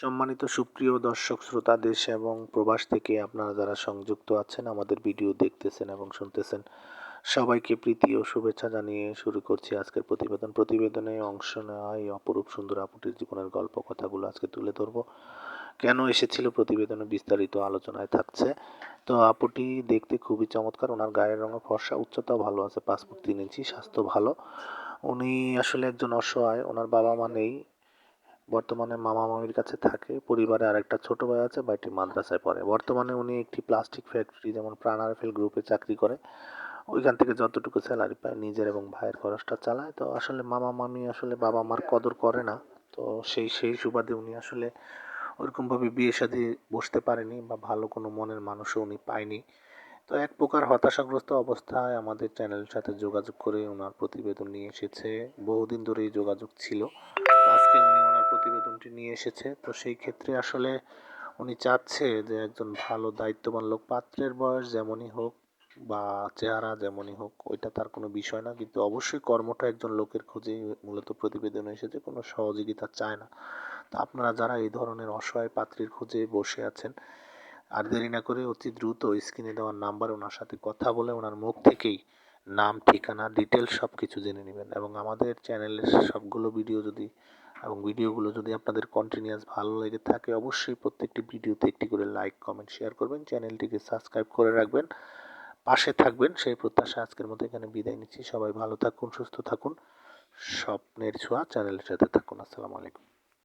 সম্মানিত সুপ্রিয় দর্শক শ্রোতা, দেশ এবং প্রবাস থেকে আপনারা যারা সংযুক্ত আছেন, আমাদের ভিডিও দেখতেছেন এবং শুনতেছেন, সবাইকে প্রীতি ও শুভেচ্ছা জানিয়ে শুরু করছি আজকের প্রতিবেদন। প্রতিবেদনে অংশ নেওয়া এই অপরূপ সুন্দর আপুটির জীবনের গল্প কথাগুলো আজকে তুলে ধরবো। কেন এসেছিল প্রতিবেদনে বিস্তারিত আলোচনায় থাকছে। তো আপুটি দেখতে খুবই চমৎকার, ওনার গায়ের রঙ ফর্সা, উচ্চতাও ভালো আছে ফুট তিন ইঞ্চি, স্বাস্থ্য ভালো। উনি আসলে একজন অসহায়, ওনার বাবা মা নেই বর্তমানে মামা মামির কাছে থাকে। পরিবারে আরেকটা ছোট ভাই আছে, ভাইটি মাদ্রাসায় পড়ে। বর্তমানে উনি একটি প্লাস্টিক ফ্যাক্টরি যেমন প্রাণ আরফেল গ্রুপে চাকরি করে। ওইখান থেকে যতটুকু স্যালারি পায় নিজের এবং ভাইয়ের খরচটা চালায়। তো আসলে মামা মামি আসলে বাবা মার কদর করে না। তো সেই সেই সুবাদে উনি আসলে ওরকমভাবে বিয়ে শাদি বসতে পারেনি বা ভালো কোনো মনের মানুষও উনি পায়নি। তো এক প্রকার হতাশাগ্রস্ত অবস্থায় আমাদের চ্যানেলের সাথে যোগাযোগ করে ওনার প্রতিবেদন নিয়ে এসেছে। বহুদিন ধরেই যোগাযোগ ছিল। প্রতিবেদনটি নিয়ে এসেছে। তো সেই ক্ষেত্রে আসলে উনি চাচ্ছে যে একজন ভালো, দায়িত্ববান লোক। পাত্রের বয়স যেমনই হোক বা চেহারা যেমনই হোক, ওইটা তার কোনো বিষয় না। কিন্তু অবশ্যই কর্মটা একজন লোকের খোঁজেই মূলত প্রতিবেদন এসেছে, কোনো সহযোগিতা চায় না। তো আপনারা যারা এই ধরনের অসহায় পাত্রীর খোঁজে বসে আছেন, আর দেরি না করে অতি দ্রুত স্ক্রিনে দেওয়ার নাম্বার ওনার সাথে কথা বলে ওনার মুখ থেকেই নাম, ঠিকানা ডিটেলস সব কিছু জেনে নেবেন। এবং আমাদের চ্যানেলের সবগুলো ভিডিও যদি এবং ভিডিওগুলো যদি আপনাদের কন্টিনিউয়াস ভালো লেগে থাকে, অবশ্যই প্রত্যেকটি ভিডিওতে একটি করে লাইক কমেন্ট শেয়ার করবেন। চ্যানেলটিকে সাবস্ক্রাইব করে রাখবেন। পাশে থাকবেন। সেই প্রত্যাশা আজকের মতো এখানে বিদায় নিচ্ছি। সবাই ভালো থাকুন, সুস্থ থাকুন। স্বপ্নের ছোঁয়া চ্যানেলের সাথে থাকুন। আসসালামু আলাইকুম।